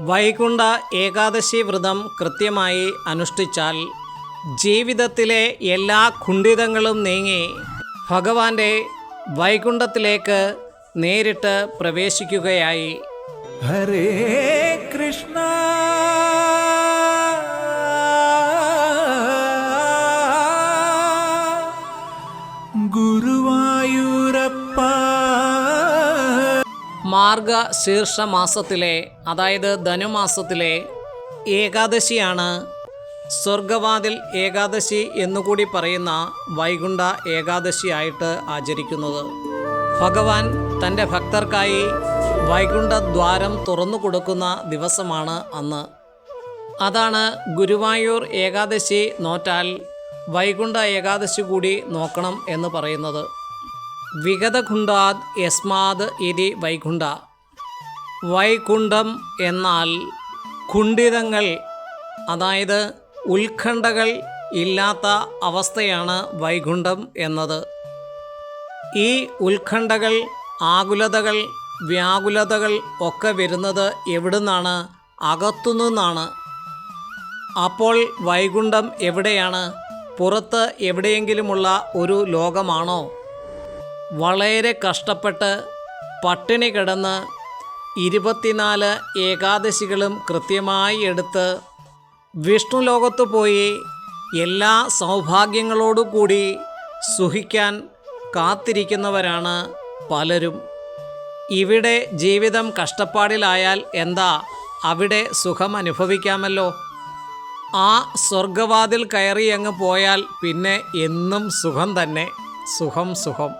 വൈകുണ്ഠ ഏകാദശി വ്രതം കൃത്യമായി അനുഷ്ഠിച്ചാൽ ജീവിതത്തിലെ എല്ലാ ഖുണ്ഡിതങ്ങളും നീങ്ങി ഭഗവാന്റെ വൈകുണ്ഠത്തിലേക്ക് നേരിട്ട് പ്രവേശിക്കുകയായി. ഹരേ കൃഷ്ണ. മാർഗ ശീർഷ മാസത്തിലെ അതായത് ധനുമാസത്തിലെ ഏകാദശിയാണ്. സ്വർഗവാതിൽ ഏകാദശി എന്നുകൂടി പറയുന്ന വൈകുണ്ഠ ഏകാദശിയായിട്ട് ആചരിക്കുന്നത്. ഭഗവാൻ തന്റെ ഭക്തർക്കായി വൈകുണ്ഠ ദ്വാരം തുറന്നു കൊടുക്കുന്ന ദിവസമാണ് അന്ന്. അതാണ് ഗുരുവായൂർ ഏകാദശി നോറ്റാൽ വൈകുണ്ഠ ഏകാദശി കൂടി നോക്കണം എന്ന് പറയുന്നത്. വിഗതകുണ്ടാത് യസ്മാത് ഇതി വൈകുണ്ഠ. വൈകുണ്ഠം എന്നാൽ കുണ്ഠിതങ്ങൾ അതായത് ഉത്കണ്ഠകൾ ഇല്ലാത്ത അവസ്ഥയാണ് വൈകുണ്ഠം എന്നത്. ഈ ഉത്കണ്ഠകൾ ആകുലതകൾ വ്യാകുലതകൾ ഒക്കെ വരുന്നത് എവിടുന്നാണ്? അകത്തുനിന്നാണ്. അപ്പോൾ വൈകുണ്ഠം എവിടെയാണ്? പുറത്ത് എവിടെയെങ്കിലുമുള്ള ഒരു ലോകമാണോ? വളരെ കഷ്ടപ്പെട്ട് പട്ടിണി കിടന്ന് ഇരുപത്തിനാല് ഏകാദശികളും കൃത്യമായി എടുത്ത് വിഷ്ണു ലോകത്ത് പോയി എല്ലാ സൗഭാഗ്യങ്ങളോടു കൂടി സുഖിക്കാൻ കാത്തിരിക്കുന്നവരാണ് പലരും. ഇവിടെ ജീവിതം കഷ്ടപ്പാടിലായാൽ എന്താ അവിടെ സുഖം അനുഭവിക്കാമല്ലോ ആ സ്വർഗവാതിൽ കയറി അങ്ങ് പോയാൽ പിന്നെ എന്നും സുഖം തന്നെ. സുഖം സുഖം.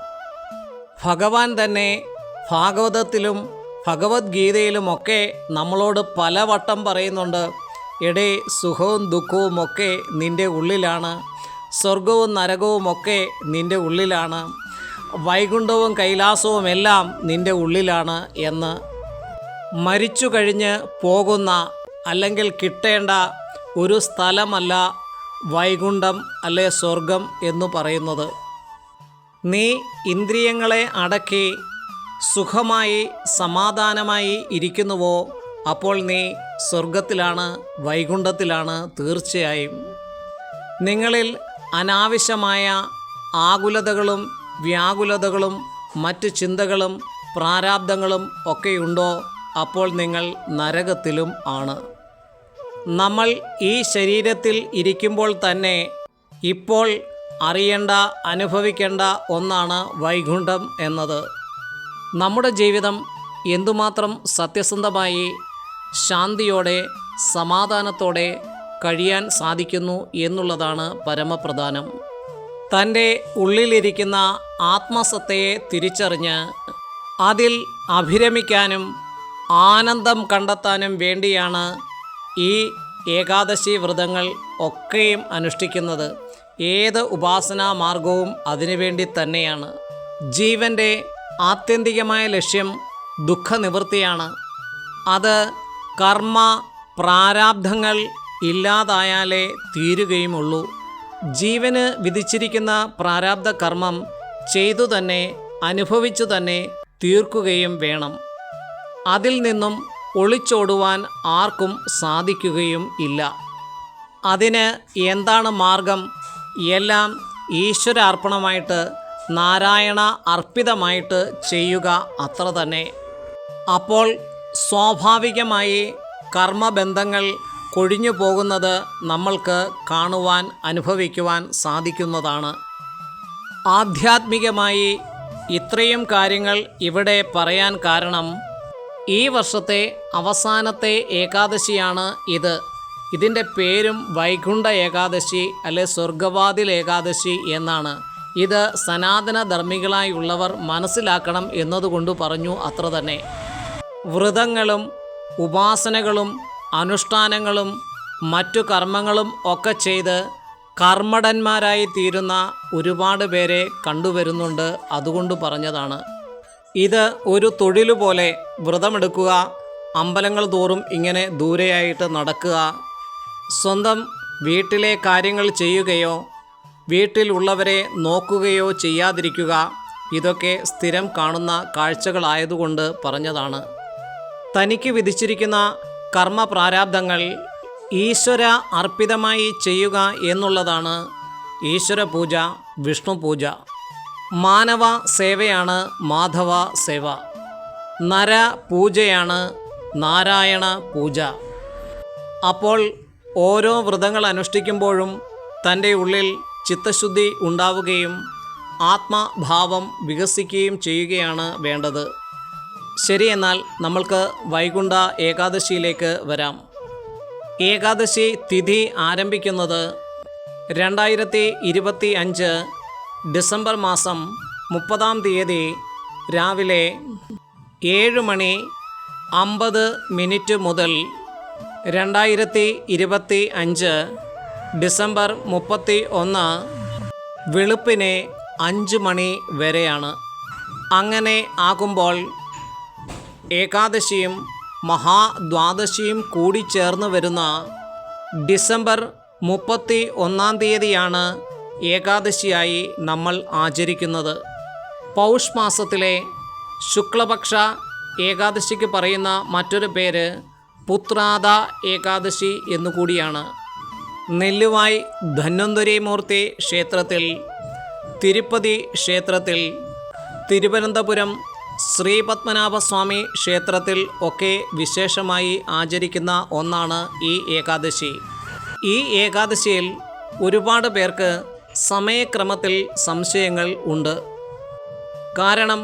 ഭഗവാൻ തന്നെ ഭാഗവതത്തിലും ഭഗവത്ഗീതയിലുമൊക്കെ നമ്മളോട് പലവട്ടം പറയുന്നുണ്ട്. എടേ സുഖവും ദുഃഖവും ഒക്കെ നിന്റെ ഉള്ളിലാണ്. സ്വർഗവും നരകവും ഒക്കെ നിന്റെ ഉള്ളിലാണ്. വൈകുണ്ഠവും കൈലാസവും എല്ലാം നിന്റെ ഉള്ളിലാണ് എന്ന്. മരിച്ചു കഴിഞ്ഞ് പോകുന്ന അല്ലെങ്കിൽ കിട്ടേണ്ട ഒരു സ്ഥലമല്ല വൈകുണ്ഠം അല്ലെ സ്വർഗം എന്ന് പറയുന്നത്. നീ ഇന്ദ്രിയങ്ങളെ അടക്കി സുഖമായി സമാധാനമായി ഇരിക്കുന്നുവോ? അപ്പോൾ നീ സ്വർഗത്തിലാണ് വൈകുണ്ഠത്തിലാണ് തീർച്ചയായും. നിങ്ങളിൽ അനാവശ്യമായ ആകുലതകളും വ്യാകുലതകളും മറ്റ് ചിന്തകളും പ്രാരാബ്ദങ്ങളും ഒക്കെയുണ്ടോ? അപ്പോൾ നിങ്ങൾ നരകത്തിലും ആണ്. നമ്മൾ ഈ ശരീരത്തിൽ ഇരിക്കുമ്പോൾ തന്നെ ഇപ്പോൾ അറിയേണ്ട അനുഭവിക്കേണ്ട ഒന്നാണ് വൈകുണ്ഠം എന്നത്. നമ്മുടെ ജീവിതം എന്തുമാത്രം സത്യസന്ധമായി ശാന്തിയോടെ സമാധാനത്തോടെ കഴിയാൻ സാധിക്കുന്നു എന്നുള്ളതാണ് പരമപ്രധാനം. തന്റെ ഉള്ളിലിരിക്കുന്ന ആത്മസത്തയെ തിരിച്ചറിഞ്ഞ് അതിൽ അഭിരമിക്കാനും ആനന്ദം കണ്ടെത്താനും വേണ്ടിയാണ് ഈ ഏകാദശി വ്രതങ്ങൾ ഒക്കെയും അനുഷ്ഠിക്കുന്നത്. ഏത് ഉപാസനാ മാർഗവും അതിനുവേണ്ടി തന്നെയാണ്. ജീവന്റെ ആത്യന്തികമായ ലക്ഷ്യം ദുഃഖനിവൃത്തിയാണ്. അത് കർമ്മ പ്രാരാബ്ധങ്ങൾ ഇല്ലാതായാലേ തീരുകയുമുള്ളൂ. ജീവന് വിധിച്ചിരിക്കുന്ന പ്രാരാബ്ധ കർമ്മം ചെയ്തു തന്നെ അനുഭവിച്ചു തന്നെ തീർക്കുകയും വേണം. അതിൽ നിന്നും ഒളിച്ചോടുവാൻ ആർക്കും സാധിക്കുകയും ഇല്ല. അതിന് എന്താണ് മാർഗം? എല്ലാം ഈശ്വരാർപ്പണമായിട്ട് നാരായണ അർപ്പിതമായിട്ട് ചെയ്യുക അത്ര തന്നെ. അപ്പോൾ സ്വാഭാവികമായി കർമ്മബന്ധങ്ങൾ കൊഴിഞ്ഞു പോകുന്നത് നമ്മൾക്ക് കാണുവാൻ അനുഭവിക്കുവാൻ സാധിക്കുന്നതാണ്. ആധ്യാത്മികമായി ഇത്രയും കാര്യങ്ങൾ ഇവിടെ പറയാൻ കാരണം ഈ വർഷത്തെ അവസാനത്തെ ഏകാദശിയാണ് ഇത്. ഇതിന്റെ പേരും വൈകുണ്ഠ ഏകാദശി അല്ലെ സ്വർഗവാതിൽ ഏകാദശി എന്നാണ്. ഇത് സനാതന ധർമ്മികളായുള്ളവർ മനസ്സിലാക്കണം എന്നതുകൊണ്ട് പറഞ്ഞു അത്ര തന്നെ. വ്രതങ്ങളും ഉപാസനകളും അനുഷ്ഠാനങ്ങളും മറ്റു കർമ്മങ്ങളും ഒക്കെ ചെയ്ത് കർമ്മടന്മാരായി തീരുന്ന ഒരുപാട് പേരെ കണ്ടുവരുന്നുണ്ട് അതുകൊണ്ട് പറഞ്ഞതാണ്. ഇത് ഒരു തൊഴിൽ പോലെ വ്രതമെടുക്കുക അമ്പലങ്ങൾ തോറും ഇങ്ങനെ ദൂരെയായിട്ട് നടക്കുക സ്വന്തം വീട്ടിലെ കാര്യങ്ങൾ ചെയ്യുകയോ വീട്ടിലുള്ളവരെ നോക്കുകയോ ചെയ്യാതിരിക്കുക ഇതൊക്കെ സ്ഥിരം കാണുന്ന കാഴ്ചകളായതുകൊണ്ട് പറഞ്ഞതാണ്. തനിക്ക് വിധിച്ചിരിക്കുന്ന കർമ്മ പ്രാരാബ്ദങ്ങൾ ഈശ്വര അർപ്പിതമായി ചെയ്യുക എന്നുള്ളതാണ് ഈശ്വര പൂജ വിഷ്ണു പൂജ. മാനവ സേവയാണ് മാധവ സേവ. നര പൂജയാണ് നാരായണ പൂജ. അപ്പോൾ ഓരോ വ്രതങ്ങൾ അനുഷ്ഠിക്കുമ്പോഴും തന്റെ ഉള്ളിൽ ചിത്തശുദ്ധി ഉണ്ടാവുകയും ആത്മഭാവം വികസിക്കുകയും ചെയ്യുകയാണ് വേണ്ടത്. ശരി എന്നാൽ നമ്മൾക്ക് വൈകുണ്ഠ ഏകാദശിയിലേക്ക് വരാം. ഏകാദശി തിഥി ആരംഭിക്കുന്നത് രണ്ടായിരത്തി ഇരുപത്തി അഞ്ച് ഡിസംബർ മാസം മുപ്പതാം തീയതി രാവിലെ ഏഴ് മണി അമ്പത് മിനിറ്റ് മുതൽ രണ്ടായിരത്തി ഇരുപത്തി അഞ്ച് ഡിസംബർ മുപ്പത്തി ഒന്ന് വെളുപ്പിനെ അഞ്ച് മണി വരെയാണ്. അങ്ങനെ ആകുമ്പോൾ ഏകാദശിയും മഹാദ്വാദശിയും കൂടി ചേർന്ന് വരുന്ന ഡിസംബർ മുപ്പത്തി ഒന്നാം തീയതിയാണ് ഏകാദശിയായി നമ്മൾ ആചരിക്കുന്നത്. പൗഷ് മാസത്തിലെ ശുക്ലപക്ഷ ഏകാദശിക്ക് പറയുന്ന മറ്റൊരു പേര് പുത്രാദ ഏകാദശി എന്നുകൂടിയാണ്. നെല്ലുവായ് ധന്വന്തരി മൂർത്തി ക്ഷേത്രത്തിൽ തിരുപ്പതി ക്ഷേത്രത്തിൽ തിരുവനന്തപുരം ശ്രീപത്മനാഭസ്വാമി ക്ഷേത്രത്തിൽ ഒക്കെ വിശേഷമായി ആചരിക്കുന്ന ഒന്നാണ് ഈ ഏകാദശി. ഈ ഏകാദശിയിൽ ഒരുപാട് പേർക്ക് സമയക്രമത്തിൽ സംശയങ്ങൾ ഉണ്ട്. കാരണം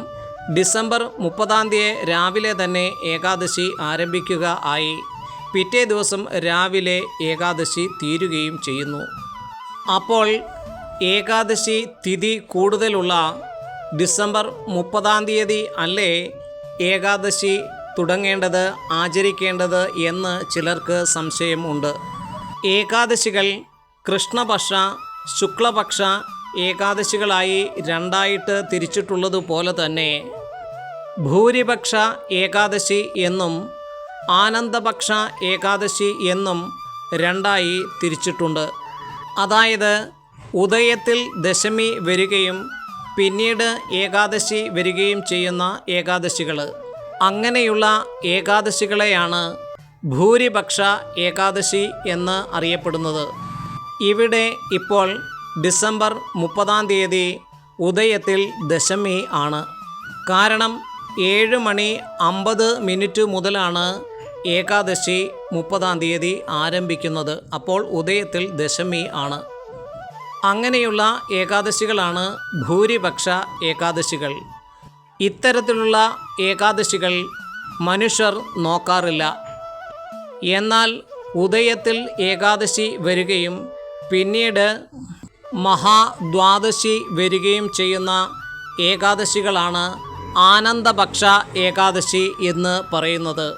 ഡിസംബർ മുപ്പതാം തീയതി രാവിലെ തന്നെ ഏകാദശി ആരംഭിക്കുക ആയി. പിറ്റേ ദിവസം രാവിലെ ഏകാദശി തീരുകയും ചെയ്യുന്നു. അപ്പോൾ ഏകാദശി തിഥി കൂടുതലുള്ള ഡിസംബർ മുപ്പതാം തീയതി അല്ലേ ഏകാദശി തുടങ്ങേണ്ടത് ആചരിക്കേണ്ടത് എന്ന് ചിലർക്ക് സംശയമുണ്ട് ഏകാദശികൾ കൃഷ്ണപക്ഷ ശുക്ലപക്ഷ ഏകാദശികളായി രണ്ടായിട്ട് തിരിച്ചിട്ടുള്ളതുപോലെ തന്നെ ഭൂരിപക്ഷ ഏകാദശി എന്നും ആനന്ദപക്ഷ ഏകാദശി എന്നും രണ്ടായി തിരിച്ചിട്ടുണ്ട്. അതായത് ഉദയത്തിൽ ദശമി വരികയും പിന്നീട് ഏകാദശി വരികയും ചെയ്യുന്ന ഏകാദശികൾ അങ്ങനെയുള്ള ഏകാദശികളെയാണ് ഭൂരിപക്ഷ ഏകാദശി എന്ന് അറിയപ്പെടുന്നത്. ഇവിടെ ഇപ്പോൾ ഡിസംബർ മുപ്പതാം തീയതി ഉദയത്തിൽ ദശമി ആണ്. കാരണം ഏഴ് മണി അമ്പത് മിനിറ്റ് മുതലാണ് ഏകാദശി മുപ്പതാം തീയതി ആരംഭിക്കുന്നത്. അപ്പോൾ ഉദയത്തിൽ ദശമി ആണ്. അങ്ങനെയുള്ള ഏകാദശികളാണ് ഭൂരിപക്ഷ ഏകാദശികൾ. ഇത്തരത്തിലുള്ള ഏകാദശികൾ മനുഷ്യർ നോക്കാറില്ല. എന്നാൽ ഉദയത്തിൽ ഏകാദശി വരികയും പിന്നീട് മഹാദ്വാദശി വരികയും ചെയ്യുന്ന ഏകാദശികളാണ് ആനന്ദപക്ഷ ഏകാദശി എന്ന് പറയുന്നത്.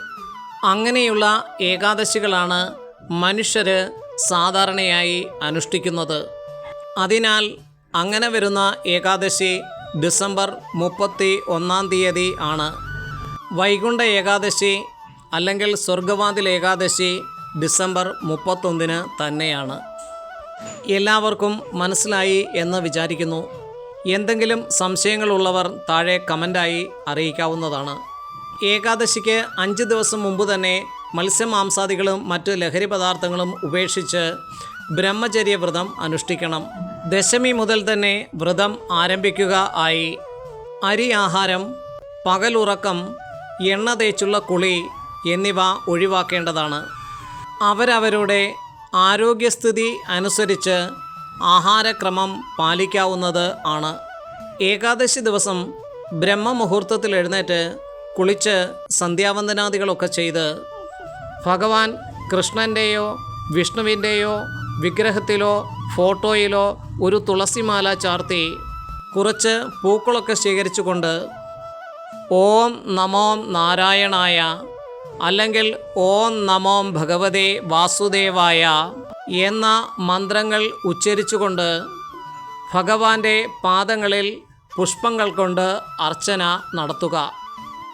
അങ്ങനെയുള്ള ഏകാദശികളാണ് മനുഷ്യർ സാധാരണയായി അനുഷ്ഠിക്കുന്നത്. അതിനാൽ അങ്ങനെ വരുന്ന ഏകാദശി ഡിസംബർ മുപ്പത്തി ഒന്നാം തീയതി ആണ്. വൈകുണ്ഠ ഏകാദശി അല്ലെങ്കിൽ സ്വർഗവാതിൽ ഏകാദശി ഡിസംബർ മുപ്പത്തൊന്നിന് തന്നെയാണ്. എല്ലാവർക്കും മനസ്സിലായി എന്ന് വിചാരിക്കുന്നു. എന്തെങ്കിലും സംശയങ്ങളുള്ളവർ താഴെ കമന്റായി അറിയിക്കാവുന്നതാണ്. ഏകാദശിക്ക് അഞ്ച് ദിവസം മുമ്പ് തന്നെ മത്സ്യമാംസാദികളും മറ്റ് ലഹരി പദാർത്ഥങ്ങളും ഉപേക്ഷിച്ച് ബ്രഹ്മചര്യ വ്രതം അനുഷ്ഠിക്കണം. ദശമി മുതൽ തന്നെ വ്രതം ആരംഭിക്കുക ആയി. അരി ആഹാരം പകലുറക്കം എണ്ണ തേച്ചുള്ള കുളി എന്നിവ ഒഴിവാക്കേണ്ടതാണ്. അവരവരുടെ ആരോഗ്യസ്ഥിതി അനുസരിച്ച് ആഹാരക്രമം പാലിക്കാവുന്നത് ആണ്. ഏകാദശി ദിവസം ബ്രഹ്മമുഹൂർത്തത്തിൽ എഴുന്നേറ്റ് കുളിച്ച് സന്ധ്യാവന്ദനാദികളൊക്കെ ചെയ്ത് ഭഗവാൻ കൃഷ്ണന്റെയോ വിഷ്ണുവിന്റെയോ വിഗ്രഹത്തിലോ ഫോട്ടോയിലോ ഒരു തുളസിമാല ചാർത്തി കുറച്ച് പൂക്കളൊക്കെ ശേഖരിച്ചുകൊണ്ട് ഓം നമോം നാരായണായ അല്ലെങ്കിൽ ഓം നമോം ഭഗവതേ വാസുദേവായ എന്ന മന്ത്രങ്ങൾ ഉച്ചരിച്ചുകൊണ്ട് ഭഗവാന്റെ പാദങ്ങളിൽ പുഷ്പങ്ങൾ കൊണ്ട് അർച്ചന നടത്തുക.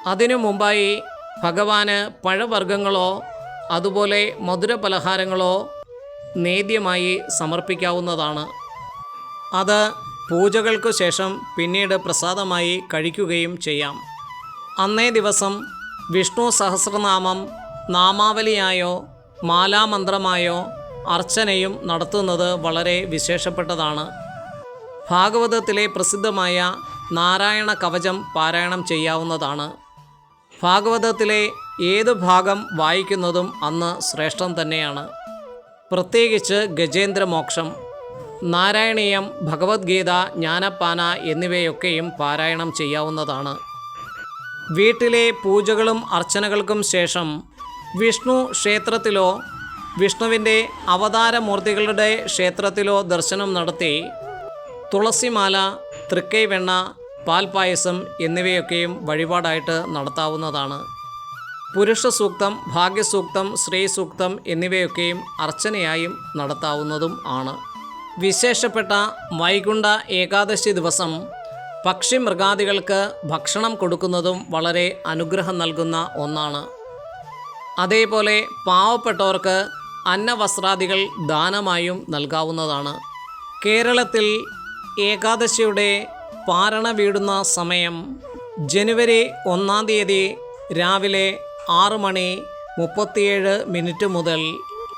അതിനു മുമ്പായി ഭഗവാന് പഴവർഗങ്ങളോ അതുപോലെ മധുരപലഹാരങ്ങളോ നേദ്യമായി സമർപ്പിക്കാവുന്നതാണ്. അത് പൂജകൾക്കു ശേഷം പിന്നീട് പ്രസാദമായി കഴിക്കുകയും ചെയ്യാം. അന്നേ ദിവസം വിഷ്ണു സഹസ്രനാമം നാമാവലിയായോ മാലാമന്ത്രമായോ അർച്ചനയും നടത്തുന്നത് വളരെ വിശേഷപ്പെട്ടതാണ്. ഭാഗവതത്തിലെ പ്രസിദ്ധമായ നാരായണ കവചം പാരായണം ചെയ്യാവുന്നതാണ്. ഭാഗവതത്തിലെ ഏത് ഭാഗം വായിക്കുന്നതും അന്ന് ശ്രേഷ്ഠം തന്നെയാണ്. പ്രത്യേകിച്ച് ഗജേന്ദ്രമോക്ഷം നാരായണീയം ഭഗവത്ഗീത ജ്ഞാനപ്പാന എന്നിവയൊക്കെയും പാരായണം ചെയ്യാവുന്നതാണ്. വീട്ടിലെ പൂജകളും അർച്ചനകൾക്കും ശേഷം വിഷ്ണു ക്ഷേത്രത്തിലോ വിഷ്ണുവിന്റെ അവതാരമൂർത്തികളുടെ ക്ഷേത്രത്തിലോ ദർശനം നടത്തി തുളസിമാല തൃക്കൈവെണ്ണ പാൽപായസം എന്നിവയൊക്കെയും വഴിപാടായിട്ട് നടത്താവുന്നതാണ്. പുരുഷ സൂക്തം ഭാഗ്യസൂക്തം ശ്രീ സൂക്തം എന്നിവയൊക്കെയും അർച്ചനയായും നടത്താവുന്നതും ആണ്. വിശേഷപ്പെട്ട വൈകുണ്ഠ ഏകാദശി ദിവസം പക്ഷി മൃഗാദികൾക്ക് ഭക്ഷണം കൊടുക്കുന്നതും വളരെ അനുഗ്രഹം നൽകുന്ന ഒന്നാണ്. അതേപോലെ പാവപ്പെട്ടവർക്ക് അന്നവസ്ത്രാദികൾ ദാനമായും നൽകാവുന്നതാണ്. കേരളത്തിൽ ഏകാദശിയുടെ പാരണ വീടുന്ന സമയം ജനുവരി ഒന്നാം തീയതി രാവിലെ ആറ് മണി മുപ്പത്തിയേഴ് മിനിറ്റ് മുതൽ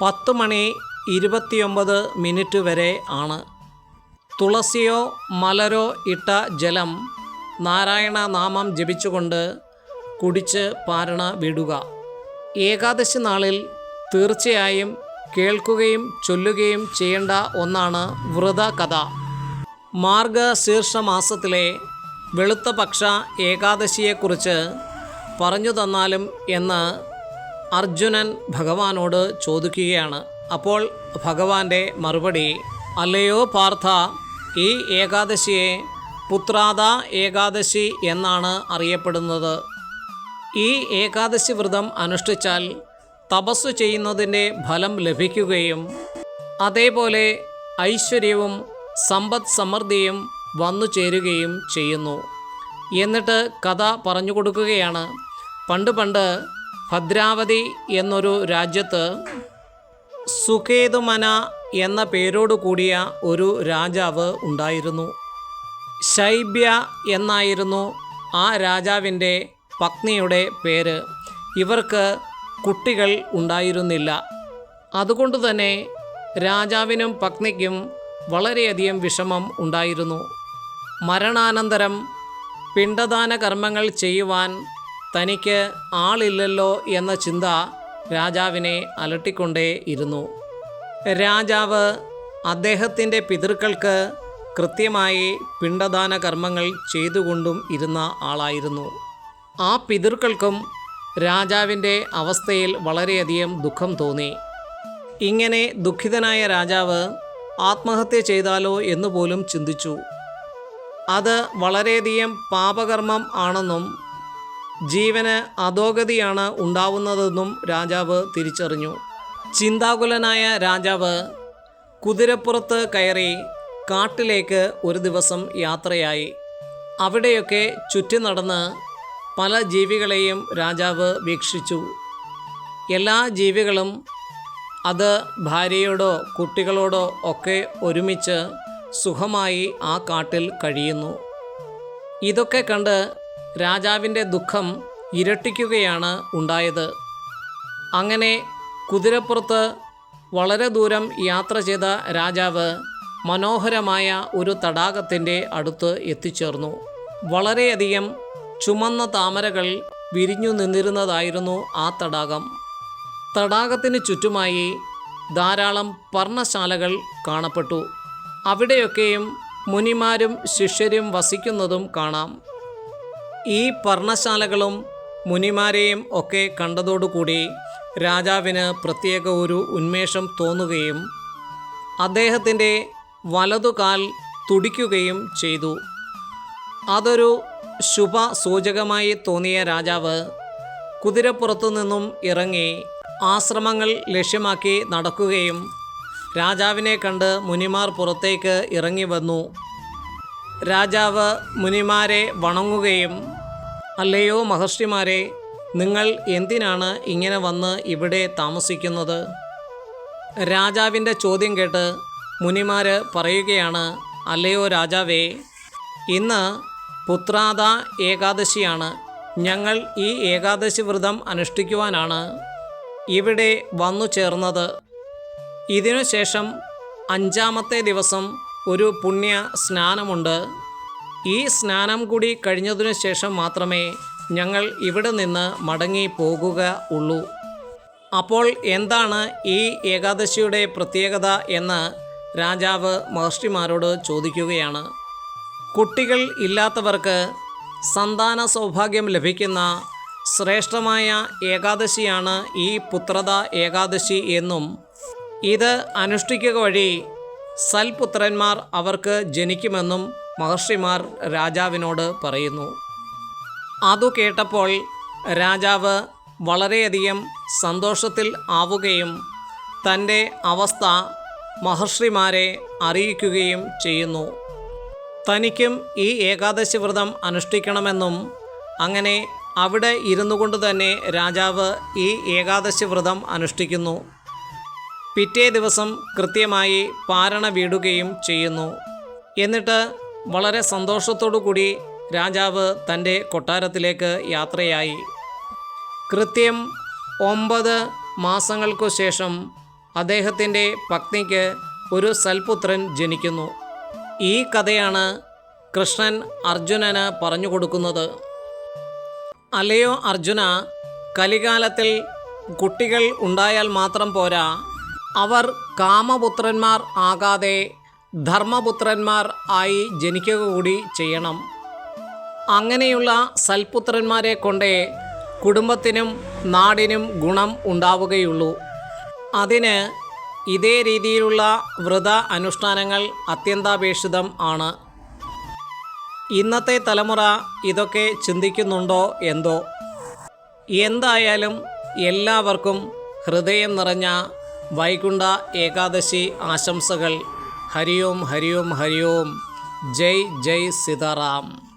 പത്ത് മണി ഇരുപത്തിയൊമ്പത് മിനിറ്റ് വരെ ആണ്. തുളസിയോ മലരോ ഇട്ട ജലം നാരായണ നാമം ജപിച്ചുകൊണ്ട് കുടിച്ച് പാരണ വിടുക. ഏകാദശി നാളിൽ തീർച്ചയായും കേൾക്കുകയും ചൊല്ലുകയും ചെയ്യേണ്ട ഒന്നാണ് വ്രത കഥ മാർഗശീർഷ മാസത്തിലെ വെളുത്ത പക്ഷ ഏകാദശിയെക്കുറിച്ച് പറഞ്ഞു തന്നാലും എന്ന് അർജുനൻ ഭഗവാനോട് ചോദിക്കുകയാണ്. അപ്പോൾ ഭഗവാന്റെ മറുപടി അല്ലയോ പാർത്ഥ ഈ ഏകാദശിയെ പുത്രാദ ഏകാദശി എന്നാണ് അറിയപ്പെടുന്നത്. ഈ ഏകാദശി വ്രതം അനുഷ്ഠിച്ചാൽ തപസ്സു ചെയ്യുന്നതിന്റെ ഫലം ലഭിക്കുകയും അതേപോലെ ഐശ്വര്യവും സമ്പദ് സമൃദ്ധിയും വന്നു ചേരുകയും ചെയ്യുന്നു. എന്നിട്ട് കഥ പറഞ്ഞു കൊടുക്കുകയാണ്. പണ്ട് പണ്ട് ഭദ്രാവതി എന്നൊരു രാജ്യത്ത് സുഖേതുമന എന്ന പേരോട് കൂടിയ ഒരു രാജാവ് ഉണ്ടായിരുന്നു. ശൈബ്യ എന്നായിരുന്നു ആ രാജാവിന്റെ പത്നിയുടെ പേര്. ഇവർക്ക് കുട്ടികൾ ഉണ്ടായിരുന്നില്ല. അതുകൊണ്ട് തന്നെ രാജാവിനും പത്നിക്കും വളരെയധികം വിഷമം ഉണ്ടായിരുന്നു. മരണാനന്തരം പിണ്ടദാന കർമ്മങ്ങൾ ചെയ്യുവാൻ തനിക്ക് ആളില്ലല്ലോ എന്ന ചിന്ത രാജാവിനെ അലട്ടിക്കൊണ്ടേ ഇരുന്നു. രാജാവ് അദ്ദേഹത്തിന്റെ പിതൃക്കൾക്ക് കൃത്യമായി പിണ്ടദാന കർമ്മങ്ങൾ ചെയ്തുകൊണ്ടും ഇരുന്ന ആളായിരുന്നു. ആ പിതൃക്കൾക്കും രാജാവിന്റെ അവസ്ഥയിൽ വളരെയധികം ദുഃഖം തോന്നി. ഇങ്ങനെ ദുഃഖിതനായ രാജാവ് ആത്മഹത്യ ചെയ്താലോ എന്ന് പോലും ചിന്തിച്ചു. അത് വളരെയധികം പാപകർമ്മം ആണെന്നും ജീവന് അധോഗതിയാണ് ഉണ്ടാവുന്നതെന്നും രാജാവ് തിരിച്ചറിഞ്ഞു. ചിന്താകുലനായ രാജാവ് കുതിരപ്പുറത്ത് കയറി കാട്ടിലേക്ക് ഒരു ദിവസം യാത്രയായി. അവിടെയൊക്കെ ചുറ്റി നടന്ന് പല ജീവികളെയും രാജാവ് വീക്ഷിച്ചു. എല്ലാ ജീവികളും അത് ഭാര്യയോടോ കുട്ടികളോടോ ഒക്കെ ഒരുമിച്ച് സുഖമായി ആ കാട്ടിൽ കഴിയുന്നു. ഇതൊക്കെ കണ്ട് രാജാവിന്റെ ദുഃഖം ഇരട്ടിക്കുകയാണ് ഉണ്ടായത്. അങ്ങനെ കുതിരപ്പുറത്ത് വളരെ ദൂരം യാത്ര ചെയ്ത രാജാവ് മനോഹരമായ ഒരു തടാകത്തിന്റെ അടുത്ത് എത്തിച്ചേർന്നു. വളരെയധികം ചുമന്ന താമരകൾ വിരിഞ്ഞു നിന്നിരുന്നതായിരുന്നു ആ തടാകം. തടാകത്തിന് ചുറ്റുമായി ധാരാളം പർണശാലകൾ കാണപ്പെട്ടു. അവിടെയൊക്കെയും മുനിമാരും ശിഷ്യരും വസിക്കുന്നതും കാണാം. ഈ പർണശാലകളും മുനിമാരെയും ഒക്കെ കണ്ടതോടുകൂടി രാജാവിന് പ്രത്യേക ഒരു ഉന്മേഷം തോന്നുകയും അദ്ദേഹത്തിന്റെ വലതുകാൽ തുടിക്കുകയും ചെയ്തു. അതൊരു ശുഭ സൂചകമായി തോന്നിയ രാജാവ് കുതിരപ്പുറത്തു നിന്നും ഇറങ്ങി ആശ്രമങ്ങൾ ലക്ഷ്യമാക്കി നടക്കുകയും രാജാവിനെ കണ്ട് മുനിമാർ പുറത്തേക്ക് ഇറങ്ങി വന്നു. രാജാവ് മുനിമാരെ വണങ്ങുകയും അല്ലയോ മഹർഷിമാരെ നിങ്ങൾ എന്തിനാണ് ഇങ്ങനെ വന്ന് ഇവിടെ താമസിക്കുന്നത്? രാജാവിന്റെ ചോദ്യം കേട്ട് മുനിമാർ പറയുകയാണ് അല്ലയോ രാജാവേ ഇന്ന് പുത്രാദ ഏകാദശിയാണ്. ഞങ്ങൾ ഈ ഏകാദശി വ്രതം അനുഷ്ഠിക്കുവാനാണ് ഇവിടെ വന്നു ചേർന്നത്. ഇതിനുശേഷം അഞ്ചാമത്തെ ദിവസം ഒരു പുണ്യ സ്നാനമുണ്ട്. ഈ സ്നാനം കൂടി കഴിഞ്ഞതിനു ശേഷം മാത്രമേ ഞങ്ങൾ ഇവിടെ നിന്ന് മടങ്ങി പോകുക ഉള്ളൂ. അപ്പോൾ എന്താണ് ഈ ഏകാദശിയുടെ പ്രത്യേകത എന്ന് രാജാവ് മഹർഷിമാരോട് ചോദിക്കുകയാണ്. കുട്ടികൾ ഇല്ലാത്തവർക്ക് സന്താന സൗഭാഗ്യം ലഭിക്കുന്ന ശ്രേഷ്ഠമായ ഏകാദശിയാണ് ഈ പുത്രത ഏകാദശി എന്നും ഇത് അനുഷ്ഠിക്കുക വഴി സൽപുത്രന്മാർ അവർക്ക് ജനിക്കുമെന്നും മഹർഷിമാർ രാജാവിനോട് പറയുന്നു. അതു കേട്ടപ്പോൾ രാജാവ് വളരെയധികം സന്തോഷത്തിൽ ആവുകയും തന്റെ അവസ്ഥ മഹർഷിമാരെ അറിയിക്കുകയും ചെയ്യുന്നു. തനിക്കും ഈ ഏകാദശി വ്രതം അനുഷ്ഠിക്കണമെന്നും അങ്ങനെ അവിടെ ഇരുന്നു കൊണ്ട് തന്നെ രാജാവ് ഈ ഏകാദശി വ്രതം അനുഷ്ഠിക്കുന്നു. പിറ്റേ ദിവസം കൃത്യമായി പാരണ വീടുകയും ചെയ്യുന്നു. എന്നിട്ട് വളരെ സന്തോഷത്തോടു കൂടി രാജാവ് തന്റെ കൊട്ടാരത്തിലേക്ക് യാത്രയായി. കൃത്യം ഒമ്പത് മാസങ്ങൾക്കു ശേഷം അദ്ദേഹത്തിന്റെ പത്നിക്ക് ഒരു സൽപുത്രൻ ജനിക്കുന്നു. ഈ കഥയാണ് കൃഷ്ണൻ അർജുനന് പറഞ്ഞു കൊടുക്കുന്നത്. അലയോ അർജുന കലികാലത്തിൽ കുട്ടികൾ ഉണ്ടായാൽ മാത്രം പോരാ. അവർ കാമപുത്രന്മാർ ആകാതെ ധർമ്മപുത്രന്മാർ ആയി ജനിക്കുക കൂടി ചെയ്യണം. അങ്ങനെയുള്ള സൽപുത്രന്മാരെ കൊണ്ടേ കുടുംബത്തിനും നാടിനും ഗുണം ഉണ്ടാവുകയുള്ളൂ. അതിന് ഇതേ രീതിയിലുള്ള വ്രത അനുഷ്ഠാനങ്ങൾ അത്യന്താപേക്ഷിതം ആണ്. ഇന്നത്തെ തലമുറ ഇതൊക്കെ ചിന്തിക്കുന്നുണ്ടോ എന്തോ? എന്തായാലും എല്ലാവർക്കും ഹൃദയം നിറഞ്ഞ വൈകുണ്ഠ ഏകാദശി ആശംസകൾ. ഹരിയോം ഹരിയോം ഹരിയോം. ജയ് ജയ് സീതാറാം.